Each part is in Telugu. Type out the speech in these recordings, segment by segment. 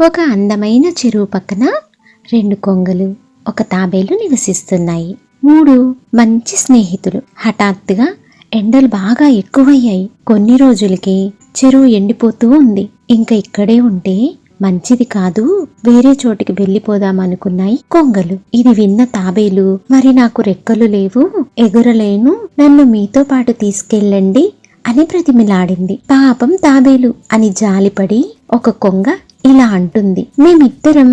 ఒక అందమైన చెరువు పక్కన రెండు కొంగలు ఒక తాబేలు నివసిస్తున్నాయి. మూడు మంచి స్నేహితులు. హఠాత్తుగా ఎండలు బాగా ఎక్కువయ్యాయి. కొన్ని రోజులకి చెరువు ఎండిపోతూ ఉంది. ఇంకా ఇక్కడే ఉంటే మంచిది కాదు. వేరే చోటికి వెళ్ళిపోదామనుకున్నాయి కొంగలు. ఇది విన్న తాబేలు మరి నాకు రెక్కలు లేవు ఎగురలేను నన్ను మీతో పాటు తీసుకెళ్ళండి అని ప్రతిమిలాడింది. పాపం తాబేలు అని జాలిపడి ఒక కొంగ ఇలా అంటుంది. మేమిద్దరం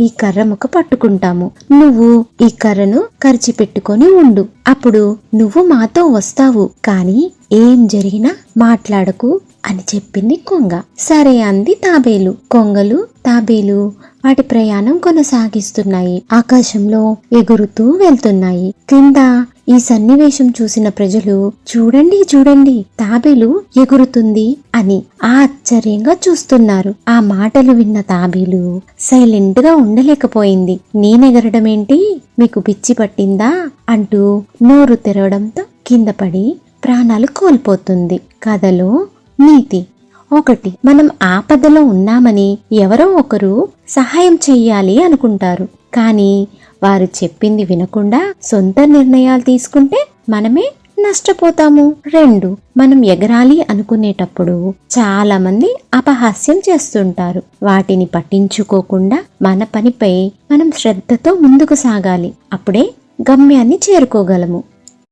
ఈ కర్ర ముక్క పట్టుకుంటాము. నువ్వు ఈ కర్రను ఖర్చు పెట్టుకొని ఉండు. అప్పుడు నువ్వు మాతో వస్తావు. కాని ఏం జరిగినా మాట్లాడకు అని చెప్పింది కొంగ. సరే అంది తాబేలు. కొంగలు తాబేలు వాటి ప్రయాణం కొనసాగిస్తున్నాయి. ఆకాశంలో ఎగురుతూ వెళ్తున్నాయి. కింద ఈ సన్నివేశం చూసిన ప్రజలు చూడండి చూడండి తాబేలు ఎగురుతుంది అని ఆశ్చర్యంగా చూస్తున్నారు. ఆ మాటలు విన్న తాబేలు సైలెంట్గా ఉండలేకపోయింది. నేనెగరడమేంటి? మీకు పిచ్చి పట్టిందా? అంటూ నోరు తెరవడంతో కింద పడి ప్రాణాలు కోల్పోతుంది. కథలో నీతి. ఒకటి మనం ఆపదలో ఉన్నామని ఎవరో ఒకరు సహాయం చెయ్యాలి అనుకుంటారు. కానీ వారు చెప్పింది వినకుండా సొంత నిర్ణయాలు తీసుకుంటే మనమే నష్టపోతాము. రెండు మనం ఎగరాలి అనుకునేటప్పుడు చాలా మంది అపహాస్యం చేస్తుంటారు. వాటిని పట్టించుకోకుండా మన పనిపై మనం శ్రద్ధతో ముందుకు సాగాలి. అప్పుడే గమ్యాన్ని చేరుకోగలము.